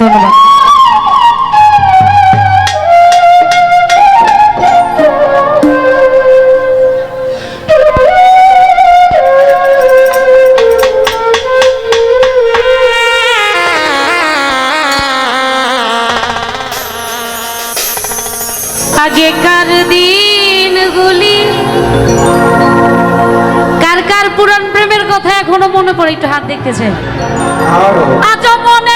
ধন্যবাদ। আগেকার দিনগুলি কার কার পুরান প্রেমের কথা এখনও মনে পড়ে? একটু হাত দেখতেছে। আজ মনে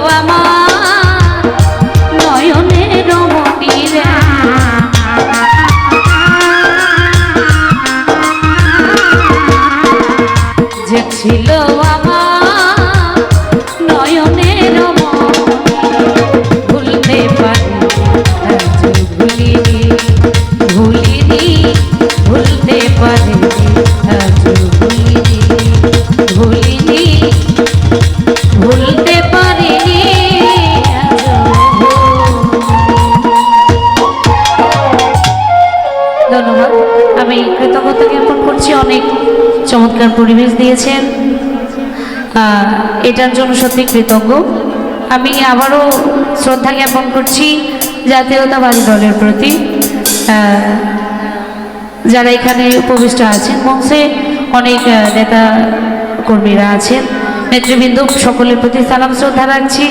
vamos. চমৎকার পরিবেশ দিয়েছেন। এটার জন্য সত্যি কৃতজ্ঞ। আমি আবারও শ্রদ্ধা জ্ঞাপন করছি জাতীয়তাবাদী দলের প্রতি। যারা এখানে উপবিষ্ট আছেন বংশে অনেক নেতা কর্মীরা আছেন। নেতৃবৃন্দ সকলের প্রতি সালাম, শ্রদ্ধা রাখছি।